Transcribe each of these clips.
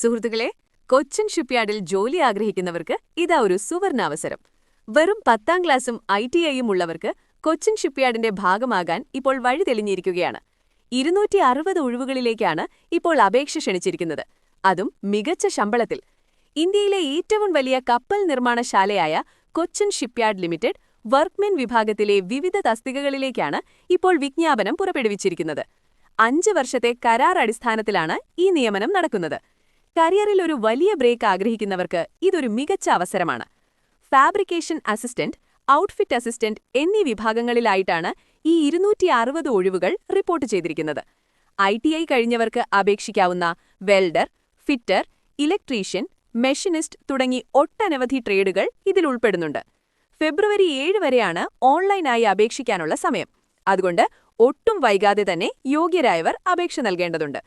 സുഹൃത്തുക്കളെ കൊച്ചിൻ ഷിപ്പ്യാർഡിൽ ജോലി ആഗ്രഹിക്കുന്നവർക്ക് ഇതാ ഒരു സുവർണാവസരം. വെറും പത്താം ക്ലാസും ഐ ടി ഐയും ഉള്ളവർക്ക് കൊച്ചിൻ ഷിപ്പ്യാർഡിന്റെ ഭാഗമാകാൻ ഇപ്പോൾ വഴി തെളിഞ്ഞിരിക്കുകയാണ്. ഇരുന്നൂറ്റി അറുപത് ഒഴിവുകളിലേക്കാണ് ഇപ്പോൾ അപേക്ഷ ക്ഷണിച്ചിരിക്കുന്നത്. അതും മികച്ച ശമ്പളത്തിൽ. ഇന്ത്യയിലെ ഏറ്റവും വലിയ കപ്പൽ നിർമ്മാണശാലയായ കൊച്ചിൻ ഷിപ്പ്യാർഡ് ലിമിറ്റഡ് വർക്ക്മെൻ വിഭാഗത്തിലെ വിവിധ തസ്തികകളിലേക്കാണ് ഇപ്പോൾ വിജ്ഞാപനം പുറപ്പെടുവിച്ചിരിക്കുന്നത്. അഞ്ച് വർഷത്തെ കരാർ അടിസ്ഥാനത്തിലാണ് ഈ നിയമനം നടക്കുന്നത്. കരിയറിൽ ഒരു വലിയ ബ്രേക്ക് ആഗ്രഹിക്കുന്നവർക്ക് ഇതൊരു മികച്ച അവസരമാണ്. ഫാബ്രിക്കേഷൻ അസിസ്റ്റന്റ് ഔട്ട്ഫിറ്റ് അസിസ്റ്റന്റ് എന്നീ വിഭാഗങ്ങളിലായിട്ടാണ് ഈ ഇരുന്നൂറ്റി അറുപത് ഒഴിവുകൾ റിപ്പോർട്ട് ചെയ്തിരിക്കുന്നത്. ഐ ടി ഐ കഴിഞ്ഞവർക്ക് അപേക്ഷിക്കാവുന്ന വെൽഡർ ഫിറ്റർ ഇലക്ട്രീഷ്യൻ മെഷീനിസ്റ്റ് തുടങ്ങി ഒട്ടനവധി ട്രേഡുകൾ ഇതിൽ ഉൾപ്പെടുന്നുണ്ട്. ഫെബ്രുവരി ഏഴ് വരെയാണ് ഓൺലൈനായി അപേക്ഷിക്കാനുള്ള സമയം. അതുകൊണ്ട് ഒട്ടും വൈകാതെ തന്നെ യോഗ്യരായവർ അപേക്ഷ നൽകേണ്ടതുണ്ട്.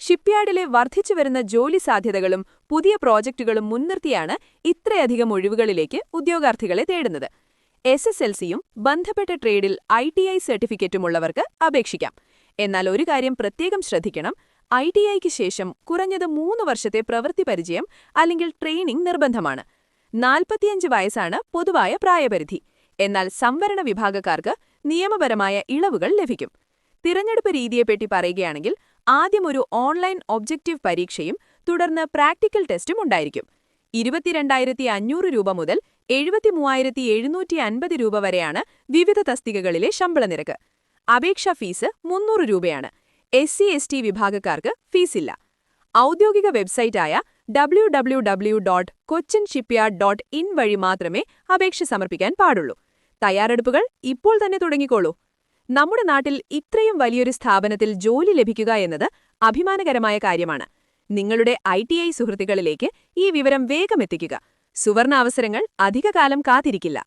ഷിപ്പ്യാർഡിലെ വർദ്ധിച്ചുവരുന്ന ജോലി സാധ്യതകളും പുതിയ പ്രോജക്റ്റുകളും മുൻനിർത്തിയാണ് ഇത്രയധികം ഒഴിവുകളിലേക്ക് ഉദ്യോഗാർത്ഥികളെ തേടുന്നത്. എസ് എസ് എൽ സിയും ബന്ധപ്പെട്ട ട്രേഡിൽ ഐ ടി ഐ സർട്ടിഫിക്കറ്റുമുള്ളവർക്ക് അപേക്ഷിക്കാം. എന്നാൽ ഒരു കാര്യം പ്രത്യേകം ശ്രദ്ധിക്കണം. ഐ ടി ഐക്ക് ശേഷം കുറഞ്ഞത് മൂന്ന് വർഷത്തെ പ്രവൃത്തി പരിചയം അല്ലെങ്കിൽ ട്രെയിനിംഗ് നിർബന്ധമാണ്. നാൽപ്പത്തിയഞ്ച് വയസ്സാണ് പൊതുവായ പ്രായപരിധി. എന്നാൽ സംവരണ വിഭാഗക്കാർക്ക് നിയമപരമായ ഇളവുകൾ ലഭിക്കും. തിരഞ്ഞെടുപ്പ് രീതിയെപ്പറ്റി പറയുകയാണെങ്കിൽ ആദ്യം ഒരു ഓൺലൈൻ ഒബ്ജക്റ്റീവ് പരീക്ഷയും തുടർന്ന് പ്രാക്ടിക്കൽ ടെസ്റ്റും ഉണ്ടായിരിക്കും. ഇരുപത്തിരണ്ടായിരത്തി അഞ്ഞൂറ് രൂപ മുതൽ എഴുപത്തി മൂവായിരത്തി എഴുന്നൂറ്റി അൻപത് രൂപ വരെയാണ് വിവിധ തസ്തികകളിലെ ശമ്പള നിരക്ക്. അപേക്ഷാ ഫീസ് മുന്നൂറ് രൂപയാണ്. എസ് സി എസ് ടി വിഭാഗക്കാർക്ക് ഫീസില്ല. ഔദ്യോഗിക വെബ്സൈറ്റായ W W W dot Cochin shipyard dot in വഴി മാത്രമേ അപേക്ഷ സമർപ്പിക്കാൻ പാടുള്ളൂ. തയ്യാറെടുപ്പുകൾ ഇപ്പോൾ തന്നെ തുടങ്ങിക്കോളൂ. നമ്മുടെ നാട്ടിൽ ഇത്രയും വലിയൊരു സ്ഥാപനത്തിൽ ജോലി ലഭിക്കുക എന്നത് അഭിമാനകരമായ കാര്യമാണ്. നിങ്ങളുടെ ഐ ടി ഐ സുഹൃത്തുക്കളിലേക്ക് ഈ വിവരം വേഗം എത്തിക്കുക. സുവർണ അവസരങ്ങൾ അധികകാലം കാത്തിരിക്കില്ല.